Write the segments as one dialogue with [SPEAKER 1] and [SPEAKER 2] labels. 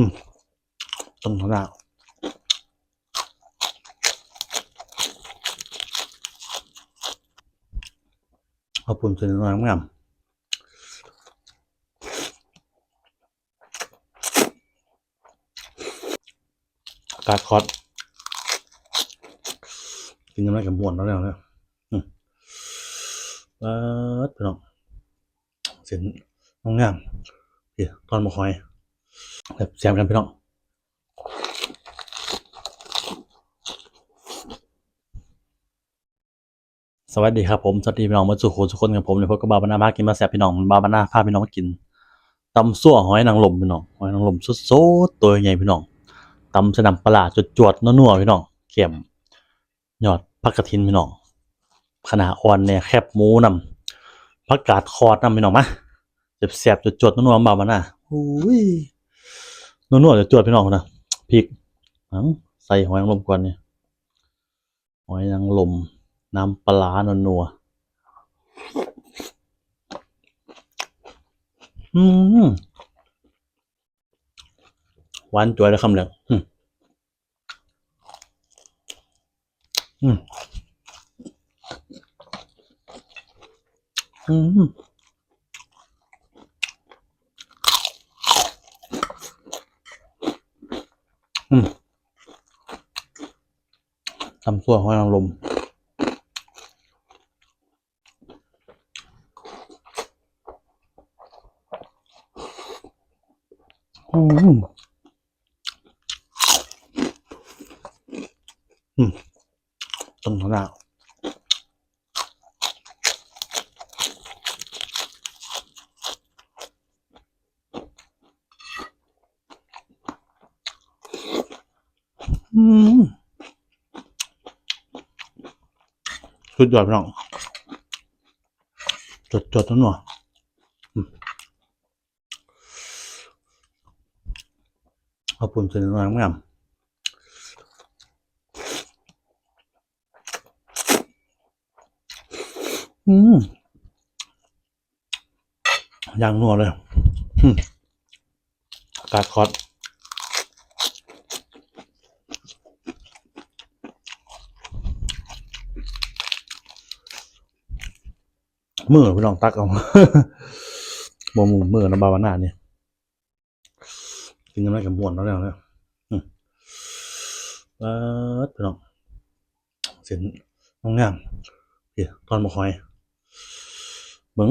[SPEAKER 1] อืมตรงข้างหน้าเอาปุ่นเส้นน้ำงามอากาศคอดกินยังไงกับมวนแล้วแล้วเนี่ยอืมเปิดพี่น้องเส้นน้ำงามเดี๋ยวตอนมาคอย แบบแซมกันพี่น้องสวัสดีครับผมสวัสดีพี่น้องมาสู่โคทุกคนกับผมในพบกับบาบานาพากินมาแซ่บพี่น้องบาบานาพาพี่น้องมากินตำซั่วหอยนางรมพี่น้องหอยนางรมสดๆตัวใหญ่พี่น้องตำสนับปลาร้าจวดๆนัวๆพี่น้องเข็มหยอดผักกระถินพี่น้องขนาอ่อนเนี่ยแคบหมูนำผักกาดคอดนำพี่น้องมาแซ่บๆจวดๆนัวๆบาบานาอุ้ย นัวๆจวดพี่น้องนะพริกอ้าใส่หอยนางรมก่อนเนี่ยหอยนางรมน้ำปลาร้านัวๆอืมหวานจวยแล้วคำเหลืองอืมอืมอืมอืม ทำซั่วนหอยนางรมอืมอืมตรงข้างหน้าอืม สุดยอดพี่น้องจดจดนั่นหน่อยเอาปุ่นเส้นน้ำงามอืมย่างนัวเลยกาศคอด มือพี่น้องตักเอาบ่มือมือนะบาวานาเนี่ยกินยังไงกับมวนแล้วแล้วเนี่ยเปิดพี่น้องเส้นน้องงามเดี๋ยวตอนมาคอยเบิ้ง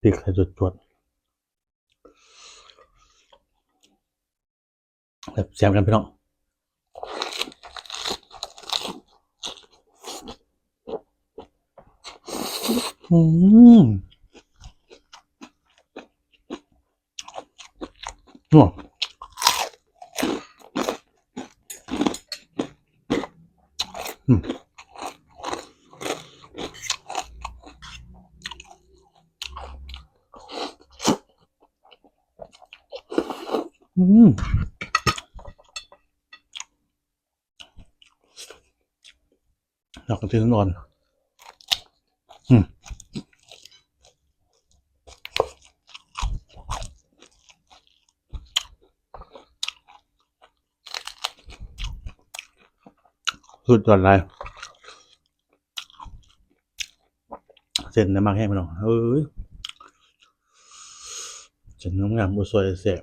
[SPEAKER 1] พริกใส่จวดจวดๆแบบแซมกันพี่น้อง อืมนัวอืมอืมอยากกินที่นอนอืม สุดยอดเลยเส้นน้ำมันแห้งไปหน่อยเอ้ยเส้นน้ำงามบุสวยเสีย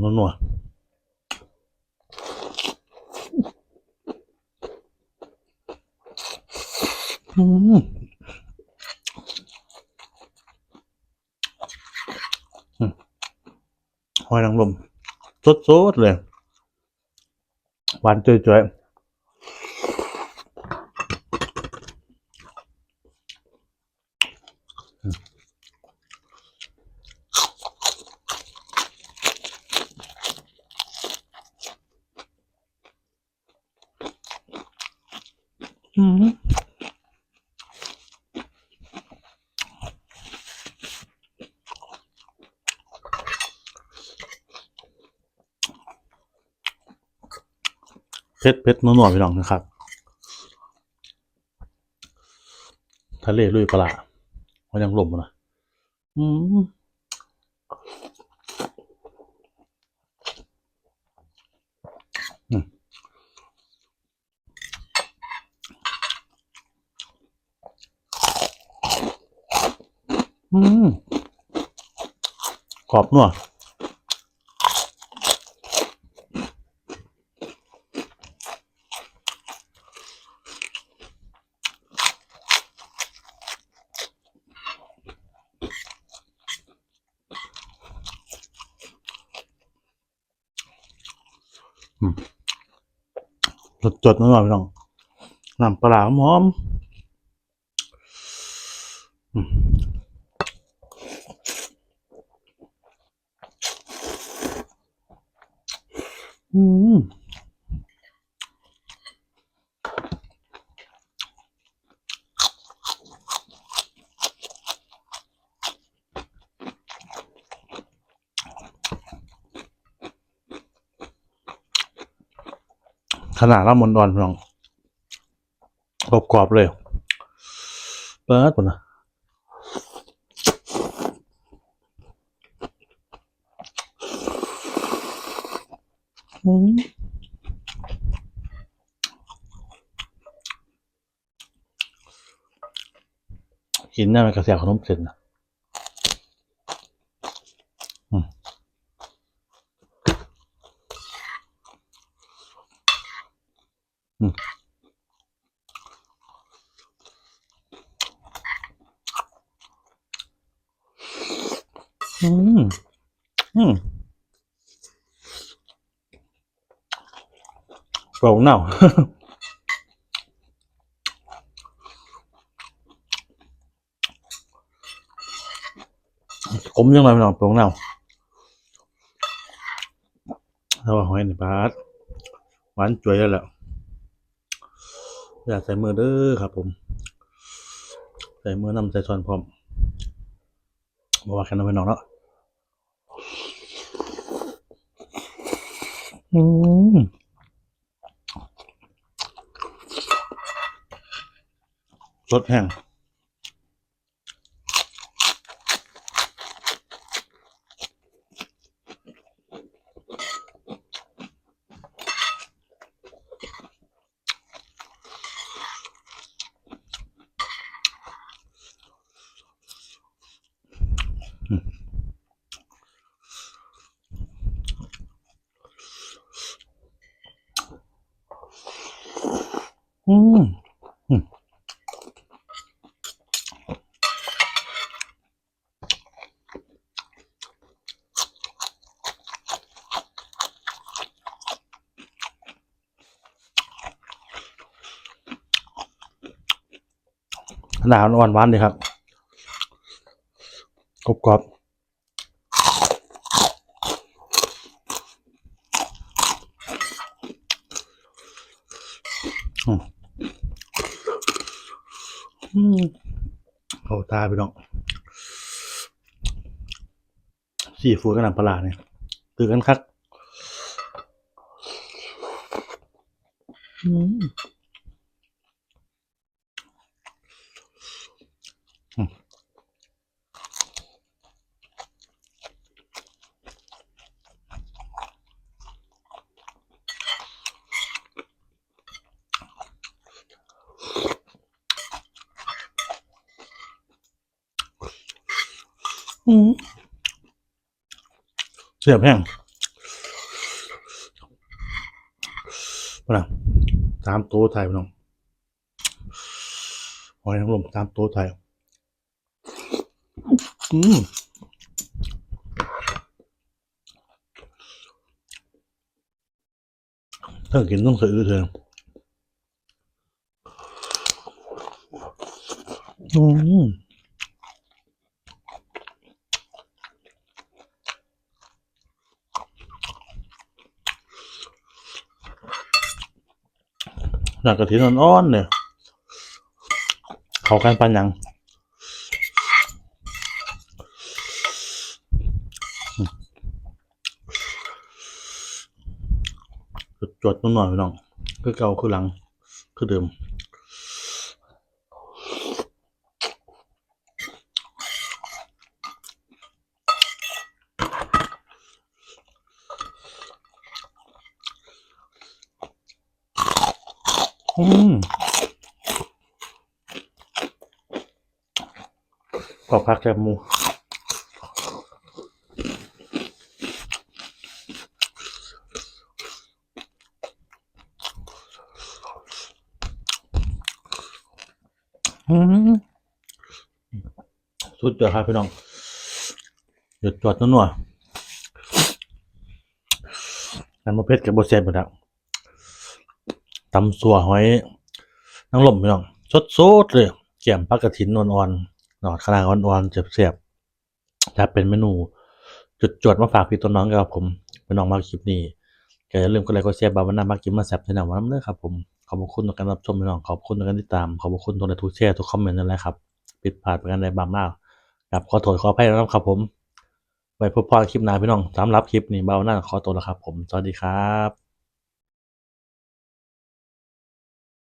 [SPEAKER 1] นัวนัวอืมหอยนางรมสดๆเลย หวานจ่วยๆอืม เพชรเพชรนัวๆพี่น้องนะครับ ทะเลลุยปลาเขายังหล่มนะอืมอืมขอบนัว สดจดๆนัวพี่น้องน้ำปลาหอมอืม ขนาดละมนดอนพี่น้องกรอบเลยเปิดก่อนนะอืมกินได้มันกระเสียขนมเสร็จนะ อืมอืมอืมเปล่าเน่าขมยังไงพี่น้ อย่าใส่มือเด้อครับ ผม ใส่มือนำใส่ช้อนพร้อมบอกว่าแค่นั้นไปน้องเนาะอืมรสแห้ง อืมขนาดอ่อนหวานเลยครับกรอบกรอบอืม เขาตาไปน้องซีฟูดกับน้ำปลาร้าเนี่ยตื่นกันคักอืม เสียบแห้งปะตามโต๊ะไทยพี่น้องหอยนางรมตามโต๊ะไทยอืมถ้ากินต้องสะอื้อเธออืม หนักกะทิอ่อนๆเนี่ยเขากันปันยังจดๆนุ่นหน่อยพี่น้อง คือเก่าคือหลัง คือเดิม อืมอพักแคบหมูอืมสุดยอดครับพี่น้องหยุดจอดนัวๆน้ำมะเพ็ดกับบเซนหมดแล้ว ตำสัวหอยนางรมพี่น้องสดๆเลยเกี่ยมปลากระถินอ่อนๆหนอดขนาดอ่อนๆเสียบๆจะเป็นเมนูจุดจวดมาฝากพี่ตัวน้องกับผมพี่น้องมาคลิปนี้ก็อย่าลืมกดไลค์กดแชร์บาบานามากินมาแซ่บในหนังวันนั้นเลยครับผมขอบคุณทุกการรับชมพี่น้องขอบคุณทุกการติดตามขอบคุณทุการทุกแชร์ทุกคอมเมนต์นั่นแหละครับผิดพลาดประการใดบางมากครับขอโทษขออภัยนะครับผมไว้พบพอคลิปหน้าพี่น้องสำหรับคลิปนี้บาบานาขอตัวแล้วครับผม สวัสดีครับ